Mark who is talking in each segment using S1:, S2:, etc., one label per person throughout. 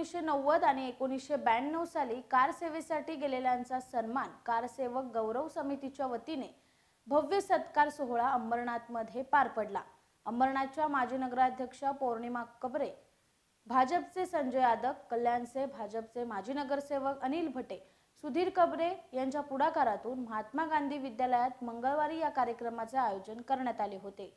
S1: एकोणीसशे नव्वद आणि एकोणीसशे ब्याण्णव साली कार सेवेसाठी गेलेल्यांचा सन्मान कारसेवक गौरव समितीच्या वतीने भव्य सत्कार सोहळा अंबरनाथमध्ये पार पडला. अंबरनाथच्या माजी नगराध्यक्ष पौर्णिमा कबरे भाजपचे संजय यादव कल्याणचे भाजपचे माजी नगरसेवक अनिल भटे सुधीर कबरे यांच्या पुढाकारातून महात्मा गांधी विद्यालयात मंगळवारी या कार्यक्रमाचे आयोजन करण्यात आले होते.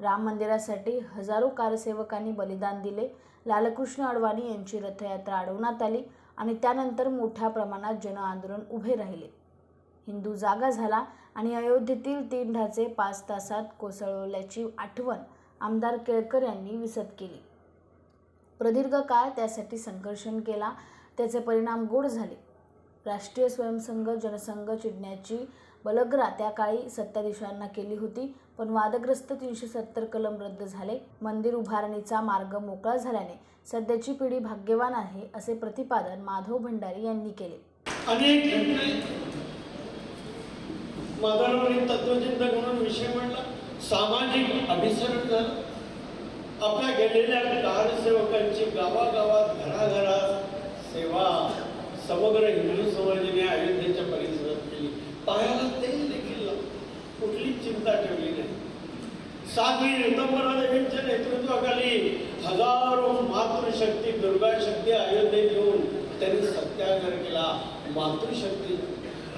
S1: राम मंदिरासाठी हजारो कारसेवकांनी बलिदान दिले. लालकृष्ण अडवाणी यांची रथयात्रा अडवण्यात आली आणि त्यानंतर मोठ्या प्रमाणात जनआंदोलन उभे राहिले. हिंदू जागा झाला आणि अयोध्येतील तीन ढाचे पाच तासात कोसळवल्याची आठवण आमदार केळकर यांनी विसद केली. प्रदीर्घ काळ त्यासाठी संघर्षण केला. त्याचे परिणाम गोड झाले. राष्ट्रीय स्वयंसंघ जनसंघ चिडण्याची बलग्रा त्या काळी सत्ताधीशांना केली होती पण वादग्रस्त तीनशे सत्तर कलम रद्द झाले. मंदिर उभारणीचा मार्ग मोकळा झाल्याने सध्याची पिढी भाग्यवान आहे असे प्रतिपादन माधव भंडारी यांनी केले.
S2: अनेक तत्वचिंतक म्हणून विषय मांडला. सामाजिक अभिसरण झालं आपल्या गेलेल्या कारसेवकांची गावागावात घराघरात चिंता ठेवली नाही. साध्वी ऋतंबरा देवींच्या नेतृत्वाखाली हजारो मातृशक्ती दुर्गा शक्ती अयोध्येत येऊन त्यांनी सत्याग्रह केला. मातृशक्ती.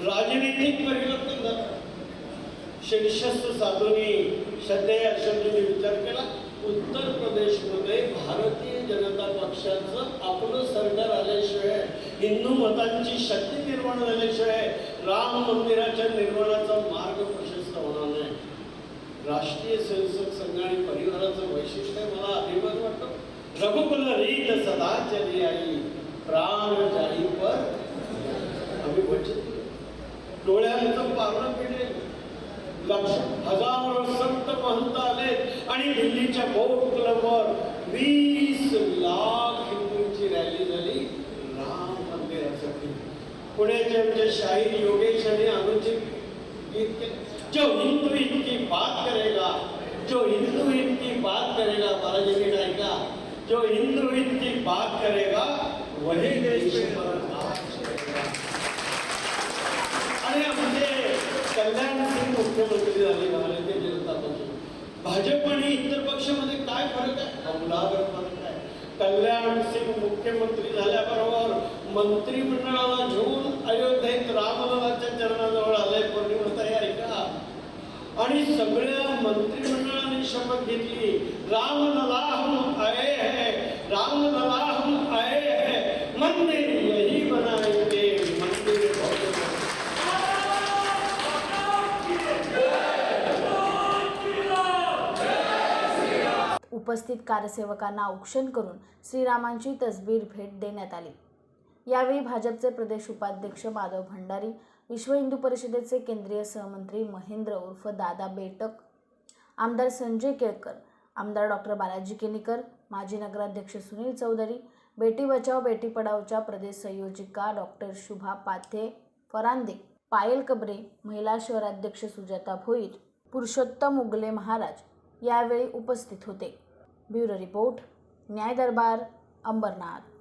S2: राजनीतिक परिवर्तन झालं शीर्षस्थ साधूंनी श्रद्धेय अशोकजींनी विचार केला. उत्तर प्रदेशमध्ये भारतीय जनता पक्षाचं आपलं सरकार आल्याशिवाय हिंदू मतांची शक्ती निर्माण झाल्याशिवाय राम मंदिराच्या निर्माणाचा मार्ग राष्ट्रीय स्वयंसेवक संघ आणि परिवाराचं वैशिष्ट्य मला अभिमान वाटतो. रघुकुल रीत सदा चली आई प्राण जाई पर. आम्ही वचन डोळ्यांचं पारण पिढे लक्ष हजारो संत महंत आले आणि दिल्लीच्या बोट क्लबवर वीस लाख हिंदूंची रॅली झाली. राम मंदिरासाठी. पुण्याचे आमचे शाहीर योगेश आणि अनुचित जो हिंदू इनकी बात करेगा, जो हिंदू इनकी बात करेगा, बालाजी नीट ऐका जो हिंदू इनकी बात करेगा, वही देश आमचे कल्याण सिंग मुख्यमंत्री झाले भारतीय जनता पक्ष भाजप आणि इतर पक्षामध्ये काय फरक आहे फरक आहे कल्याण सिंग मुख्यमंत्री झाल्याबरोबर मंत्रिमंडळाला घेऊन अयोध्येत रामललाच्या चरणाजवळ आले पौर्णिमाताई ऐका. आणि सगळ्या मंत्रिमंडळाने शपथ घेतली. रामलला हम आए हैं रामलला हम आए है मंदिर यही बनाएंगे मंदिर
S1: उपस्थित कारसेवकांना औक्षण करून श्रीरामांची तसबीर भेट देण्यात आली. यावेळी भाजपचे प्रदेश उपाध्यक्ष माधव भंडारी विश्व हिंदू परिषदेचे केंद्रीय सहमंत्री महेंद्र उर्फ दादा बेटक आमदार संजय केळकर आमदार डॉक्टर बालाजी केनीकर माजी नगराध्यक्ष सुनील चौधरी बेटी बचाव बेटी पढावच्या प्रदेश संयोजिका डॉक्टर शुभा पाथे फरांदे पायल कबरे महिला शहराध्यक्ष सुजाता भोईर पुरुषोत्तम उगले महाराज यावेळी उपस्थित होते. ब्युरो रिपोर्ट न्याय दरबार अंबरनाथ.